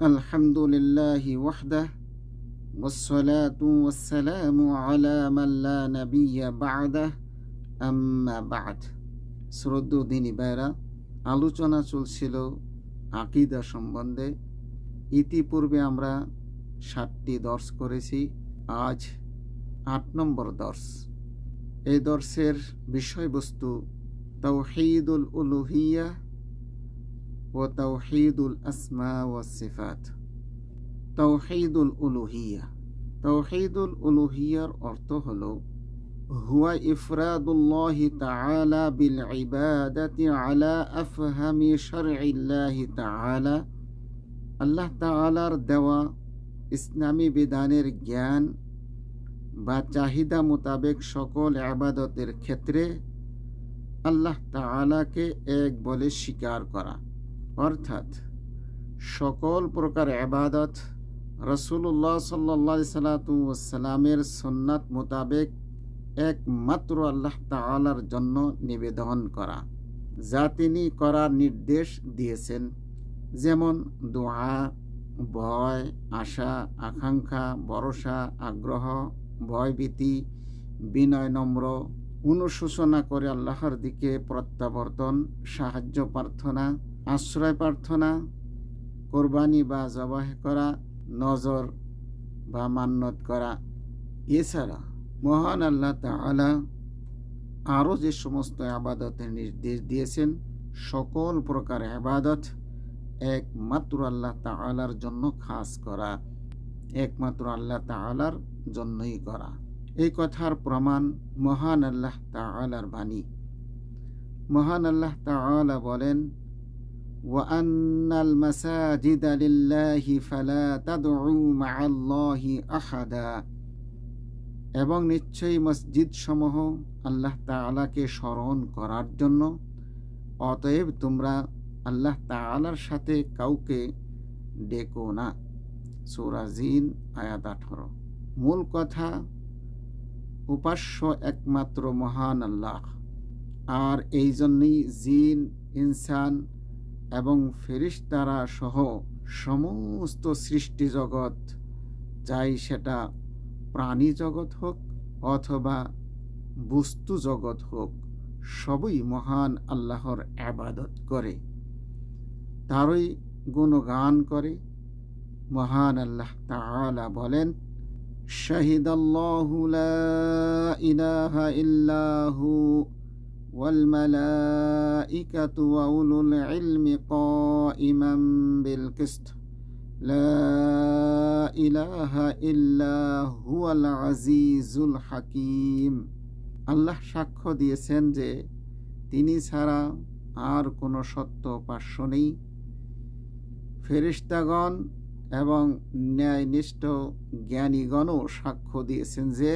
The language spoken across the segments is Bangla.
الحمد لله وحده والصلاة والسلام على من لا نبي بعده أما بعد শ্রদ্ধ দিনী ভাইরা আলোচনা চলছিল আকিদা সম্বন্ধে ইতিপূর্বে আমরা সাতটি দর্শ করেছি আজ আট নম্বর দর্শ এই দর্শের বিষয়বস্তু তৌহিদুল উলুহিয়া ও তৌহিদুল আসমা ও সিফাত তৌহিদুল উলুহিয়া তৌহিদুল উলুহিয়ার অর্থ হল, হুয়া ইফরাদুল্লাহ তাআলা বিল ইবাদাতি আলা আফহামি শারঈল্লাহি তাআলা। আল্লাহ তাআলার দেওয়া ইসলামী বিধানের জ্ঞান বা চাহিদা মোতাবেক সকল আবাদতের ক্ষেত্রে আল্লাহ তাআলাকে এক বলে স্বীকার করা। অর্থাৎ সকল প্রকার আবাদত রসুল্লাহ সাল্লা সাল্লাতামের সন্ন্যাত মোতাবেক একমাত্র আল্লাহ তালার জন্য নিবেদন করা, যা তিনি করার নির্দেশ দিয়েছেন। যেমন দোয়া, ভয়, আশা, আকাঙ্ক্ষা, ভরসা, আগ্রহ, ভয়ভীতি, বিনয় নম্র, অনুশোচনা করে আল্লাহর দিকে প্রত্যাবর্তন, সাহায্য প্রার্থনা আশ্রয় প্রার্থনা, কোরবানি বা জবাহ করা, নজর বা মান্যত করা। এছাড়া মহান আল্লাহ তালা আরও যে সমস্ত আবাদতের নির্দেশ দিয়েছেন, সকল প্রকার আবাদত একমাত্র আল্লাহ তালার জন্য খাস করা, একমাত্র আল্লাহ তালার জন্যই করা। এই কথার প্রমাণ মহান আল্লাহ তালার বাণী। মহান আল্লাহ তালা বলেন وأن المساجد لله فلا تدعوا مع الله أحدا এবং নিশ্চয়ই মসজিদ সমূহ আল্লাহ তালাকে স্মরণ করার জন্য অতএব তোমরা আল্লাহ তালার সাথে কাউকে ডেকো না সুরাজিন আয়াত আঠারো মূল কথা উপাস্য একমাত্র মহান আল্লাহ আর এই জন্যই জিন ইনসান এবং ফেরিস্তারা সহ সমস্ত সৃষ্টি জগৎ চাই সেটা প্রাণী জগৎ হোক অথবা বস্তু জগৎ হোক, সবই মহান আল্লাহর আবাদত করে। তারই গুণগান করে। মহান আল্লাহ তাআলা বলেন শাহিদ আল্লাহু ইলাহা ইল্লাহু والملائكة وأولو العلم قائما بالقسط لا إله إلا هو العزيز الحكيم আল্লাহ সাক্ষ্য দিয়েছেন যে তিনি ছাড়া আর কোনো সত্য পার্শ্ব নেই ফেরিস্তাগণ এবং ন্যায়নিষ্ঠ জ্ঞানীগণও সাক্ষ্য দিয়েছেন যে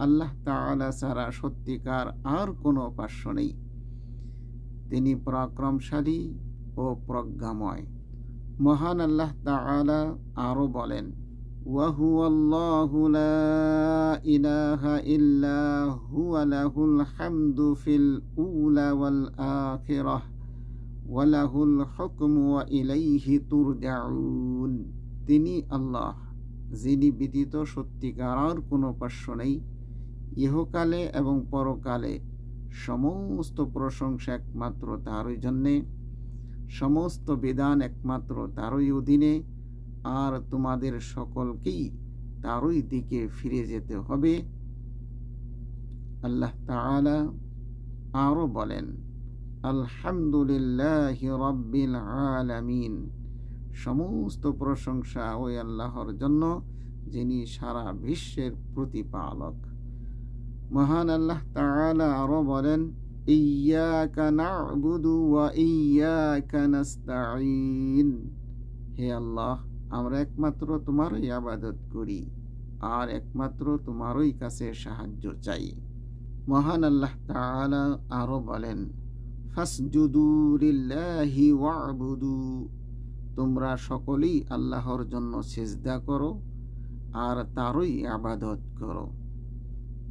আল্লাহ তালা ছাড়া সত্যিকার আর কোনো উপাস্য নেই। তিনি পরাক্রমশালী ও প্রজ্ঞাময়। মহান আল্লাহ তালা আরও বলেন ওয়াহু আল্লাহু ইলাহা ইল্লা হুয়া লাহুল হামদু ফিল উলা ওয়াল আখিরাহ, ওয়া লাহুল হুকমু ওয়া ইলাইহি তুরজাউন। তিনি আল্লাহ, যিনি ব্যতীত সত্যিকার আর কোনো উপাস্য নেই। ইহকালে এবং পরকালে সমস্ত প্রশংসা একমাত্র তারই জন্যে, সমস্ত বিধান একমাত্র তারই অধীনে, আর তোমাদের সকলকেই তারই দিকে ফিরে যেতে হবে। আল্লাহ তাআলা আরও বলেন, আলহামদুলিল্লাহ রব্বিল আলামিন। সমস্ত প্রশংসা ওই আল্লাহর জন্য যিনি সারা বিশ্বের প্রতিপালক। মহান আল্লাহ তাআলা আরও বলেন ইয়াকা না'বুদু ওয়া ইয়াকা নাস্তাঈন। হে আল্লাহ, আমরা একমাত্র তোমারই আবাদত করি, আর একমাত্র তোমারই কাছে সাহায্য চাই। মহান আল্লাহ তাআলা আরও বলেন, ফাসজুদু লিল্লাহি ওয়া'বুদু। তোমরা সকলেই আল্লাহর জন্য সেজদা করো, আর তারই আবাদত করো।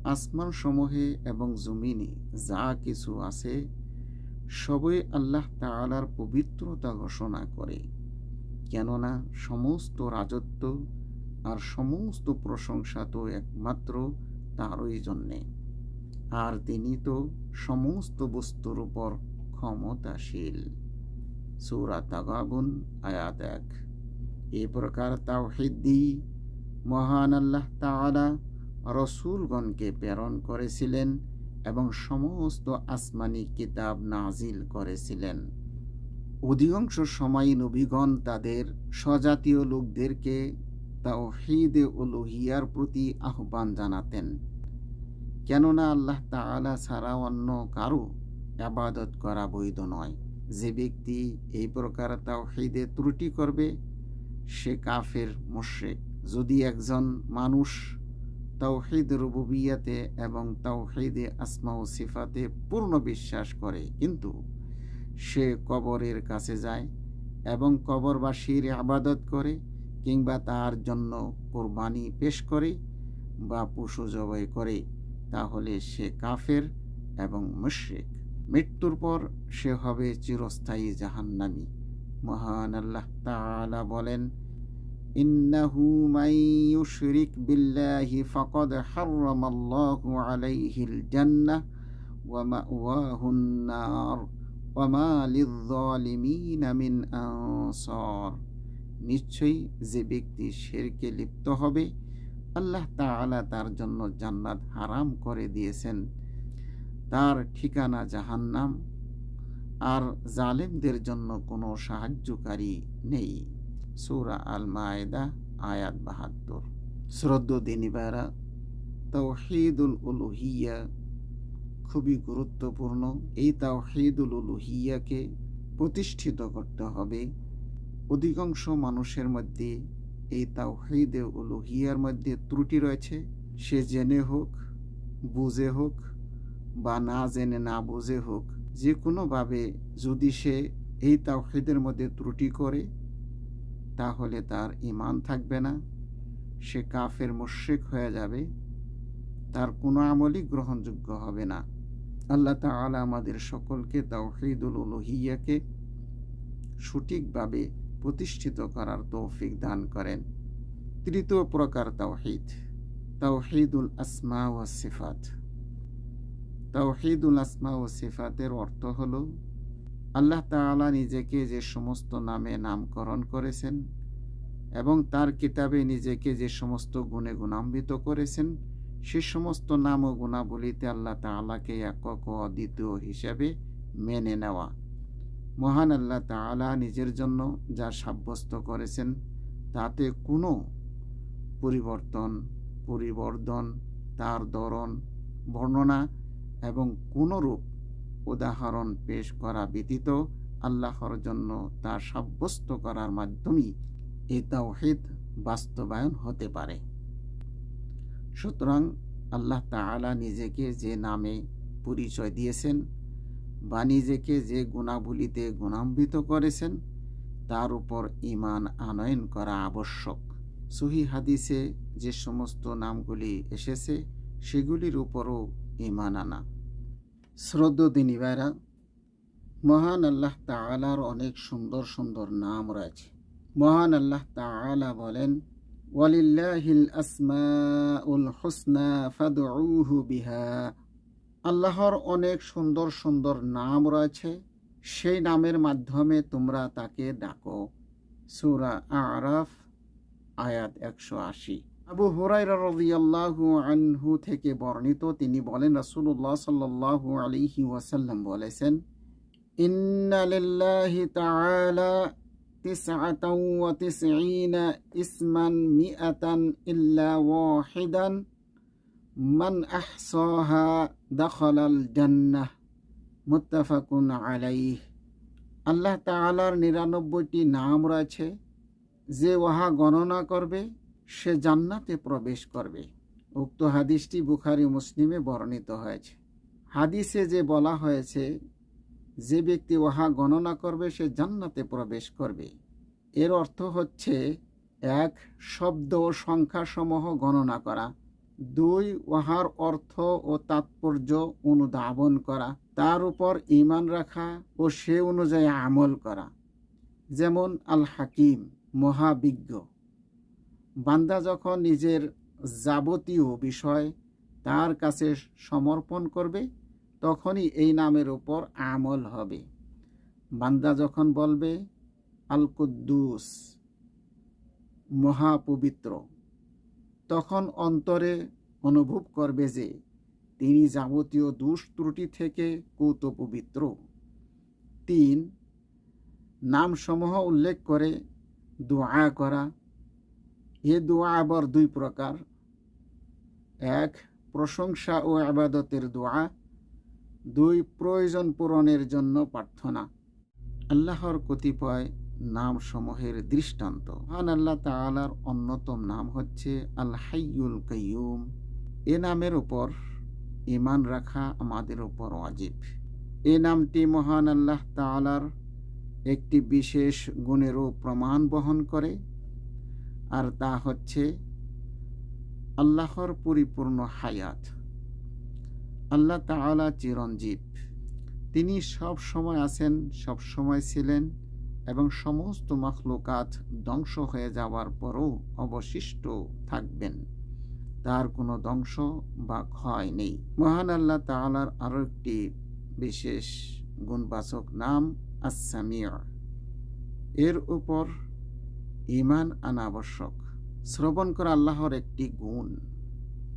কুল্লি আসমান সমূহে এবং জমিনে যা কিছু আছে, সবই আল্লাহ তাআলার পবিত্রতা ঘোষণা করে। কেননা সমস্ত রাজত্ব আর সমস্ত প্রশংসা তো একমাত্র তারই জন্যে। আর তিনি তো সমস্ত বস্তুর উপর ক্ষমতাশীল। সূরা তাগাবুন, আয়াত এক। এ প্রকার দিয়ে মহান আল্লাহ তাআলা রসুলগণকে প্রেরণ করেছিলেন এবং সমস্ত আসমানি কিতাব নাজিল করেছিলেন। অধিকাংশ সময় নবীগণ তাদের স্বজাতীয় লোকদেরকে তাওহীদে উলুহিয়ার প্রতি আহ্বান জানাতেন। কেননা আল্লাহ তাআলা ছাড়া অন্য কারও আবাদত করা বৈধ নয়। যে ব্যক্তি এই প্রকার তাওহীদে ত্রুটি করবে, সে কাফের, মুশরিক। যদি একজন মানুষ তাওহীদ রুবুবিয়াতে এবং তাওহীদে আসমা ও সিফাতে পূর্ণ বিশ্বাস করে। কিন্তু সে কবরের কাছে যায় এবং কবরবাসীর আবাদত করে কিংবা তার জন্য কোরবানি পেশ করে বা পশু জবাই করে, তাহলে সে কাফের এবং মুশরিক। মৃত্যুর পর সে হবে চিরস্থায়ী জাহান্নামী। মহান আল্লাহ তাআলা বলেন ইন্নাহু ইউশরিক বিল্লাহি ফাকাদ হারামাল্লাহু আলাইহিল জান্নাহ ওয়া মাওয়াহুন নার ওয়া মা লিয-যালিমিন মিন নিশ্চয়ই যে ব্যক্তি শিরকে লিপ্ত হবে, আল্লাহ তাআলা তার জন্য জান্নাত হারাম করে দিয়েছেন। তার ঠিকানা জাহান্নাম। আর জালেমদের জন্য কোনো সাহায্যকারী নেই। সূরা আল মায়েদা আয়াত বাহাত্তর শ্রদ্ধ দিনীবারা তাওহীদুল উলুহিয়া খুবই গুরুত্বপূর্ণ। এই তাওহীদুল উলুহিয়াকে প্রতিষ্ঠিত করতে হবে। অধিকাংশ মানুষের মধ্যে এই তাওহীদে উলুহিয়ার মধ্যে ত্রুটি রয়েছে। সে জেনে হোক, বুঝে হোক, বা না জেনে না বুঝে হোক যে কোনোভাবে যদি সে এই তাওহীদের মধ্যে ত্রুটি করে তাহলে তার ইমান থাকবে না। সে কাফের মুশ্রিক হয়ে যাবে। তার কোনো আমলই গ্রহণযোগ্য হবে না। আল্লাহ তাআলা আমাদের সকলকে তাওহীদুল উলুহিয়াকে সঠিকভাবে প্রতিষ্ঠিত করার তৌফিক দান করেন। তৃতীয় প্রকার তাওহীদ, তাওহীদুল আসমা ও সিফাত। তাওহীদুল আসমা ও সিফাতের অর্থ হল আল্লাহ তাআলা নিজেকে যে সমস্ত নামে নামকরণ করেছেন এবং তার কিতাবে নিজেকে যে সমস্ত গুণে গুণান্বিত করেছেন, সে সমস্ত নাম ও গুণাবলিতে আল্লাহ তাআলাকে একক ও অদ্বিতীয় হিসাবে মেনে নেওয়া। মহান আল্লাহ তাআলা নিজের জন্য যা সাব্যস্ত করেছেন, তাতে কোনো পরিবর্তন, পরিবর্ধন, তার ধরন, বর্ণনা এবং কোনরূপ উদাহরণ পেশ করা ব্যতীত আল্লাহর জন্য তা সাব্যস্ত করার মাধ্যমেই এই তাওহিদ বাস্তবায়ন হতে পারে। সুতরাং আল্লাহ তাআলা নিজেকে যে নামে পরিচয় দিয়েছেন বা নিজেকে যে গুণাবলিতে গুণাম্বিত করেছেন, তার উপর ইমান আনয়ন করা আবশ্যক। সহি হাদিসে যে সমস্ত নামগুলি এসেছে, সেগুলির উপরও ইমান আনা। শ্রদ্ধ দিনীবারা মহান আল্লাহ তাআলার অনেক সুন্দর সুন্দর নাম রয়েছে। মহান আল্লাহ তাআলা বলেন, ওয়ালিল্লাহিল আসমাউল হুসনা ফাদউহু বিহা। আল্লাহর অনেক সুন্দর সুন্দর নাম রয়েছে, সেই নামের মাধ্যমে তোমরা তাকে ডাকো। সূরা আরাফ, আয়াত একশো আশি। আবু হুরাইরা রাদিয়াল্লাহু আনহু থেকে বর্ণিত, তিনি বলেন, রাসূলুল্লাহ সাল্লাল্লাহু আলাইহি ওয়াসাল্লাম বলেছেন, ইন্না লিল্লাহি তাআলা তিসআতাও ওয়া তিসঈনা ইসমান মিআতান ইল্লা ওয়াহিদান। মান আহসাহা দাখালাল জান্নাহ। মুত্তাফাকুন আলাইহ। আল্লাহ তাআলার নিরানব্বইটি নাম রয়েছে, যে উহা গণনা করবে। সে জান্নাতে প্রবেশ করবে। উক্ত হাদিসটি বুখারি মুসলিমে বর্ণিত হয়েছে। হাদিসে যে বলা হয়েছে, যে ব্যক্তি উহা গণনা করবে, সে জান্নাতে প্রবেশ করবে। এর অর্থ হচ্ছে, এক, শব্দ ও সংখ্যাসমূহ গণনা করা। দুই, উহার অর্থ ও তাৎপর্য অনুধাবন করা। তার উপর ইমান রাখা ও সে অনুযায়ী আমল করা। যেমন আল হাকিম মহাবিজ্ঞ। বান্দা যখন নিজের যাবতীয় বিষয় তার কাছে সমর্পণ করবে, তখনই এই নামের উপর আমল হবে। বান্দা যখন বলবে আল কুদ্দুস মহাপবিত্র, তখন অন্তরে অনুভব করবে যে তিনি যাবতীয় দুষ ত্রুটি থেকে কৌত পবিত্র তিন, নামসমূহ উল্লেখ করে দোয়া করা এ দোয়া আবার দুই প্রকার। এক, প্রশংসা ও আবাদতের দোয়া। দুই, প্রয়োজন পূরণের জন্য প্রার্থনা। আল্লাহর কতিপয় নাম সমূহের দৃষ্টান্ত। মহান আল্লাহ তাআলার অন্যতম নাম হচ্ছে আল হাইয়ুল কাইয়ুম। এ নামের উপর ইমান রাখা আমাদের উপর ওয়াজিব। এ নামটি মহান আল্লাহ তাআলার একটি বিশেষ গুণেরও প্রমাণ বহন করে। আর তা হচ্ছে আল্লাহর পরিপূর্ণ হায়াত। আল্লাহ তাআলা চিরঞ্জীব। তিনি সব সময় আছেন, সব সময় ছিলেন এবং সমস্ত মখলুকাত ধ্বংস হয়ে যাওয়ার পরও অবশিষ্ট থাকবেন। তার কোনো ধ্বংস বা ক্ষয় নেই। মহান আল্লাহ তাআলার আরও একটি বিশেষ গুণবাচক নাম আসামিয়া এর উপর ইমান আনা আবশ্যক। শ্রবণ করা আল্লাহর একটি গুণ।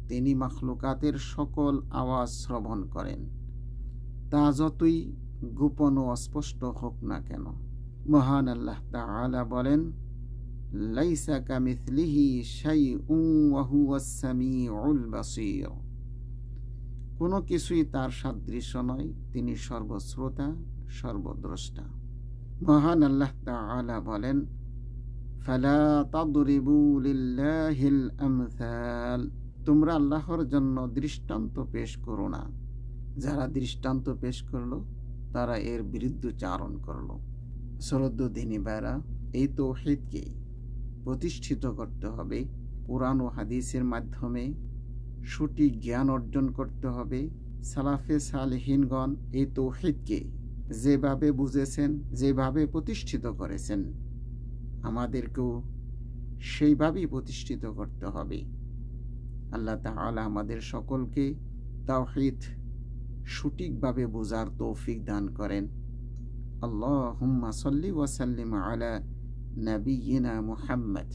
তিনি মখলুকাতের সকল আওয়াজ শ্রবণ করেন। তা যতই গোপন ও অস্পষ্ট হোক না কেন। মহান আল্লাহ তাআলা বলেন, লাইসা কামিথলিহি শাইউন ওয়া হুয়াস সামিউল বাসীর। কোনো কিছুই তার সাদৃশ্য নয়, তিনি সর্বশ্রোতা, সর্বদ্রষ্টা। মহান আল্লাহ তাআলা বলেন ফালা তাদরিবু লিল্লাহিল আমসাল। তোমরা আল্লাহর জন্য দৃষ্টান্ত পেশ করো না। যারা দৃষ্টান্ত পেশ করল, তারা এর বিরুদ্ধচারণ করল। শ্রদ্ধ দিনী বেড়া এই তৌহিদকে প্রতিষ্ঠিত করতে হবে। কোরআন ও হাদিসের মাধ্যমে সঠিক জ্ঞান অর্জন করতে হবে। সালাফে সালহীনগণ এই তৌহিদকে যেভাবে বুঝেছেন, যেভাবে প্রতিষ্ঠিত করেছেন। আমাদেরকেও সেইভাবেই প্রতিষ্ঠিত করতে হবে। আল্লাহ তাহলে আমাদের সকলকে তাওহিদ সঠিকভাবে বোঝার তৌফিক দান করেন। আল্লাহ হুম্মা সাল্লি ওয়াসাল্লিম আলা নবীনা মুহাম্মদ।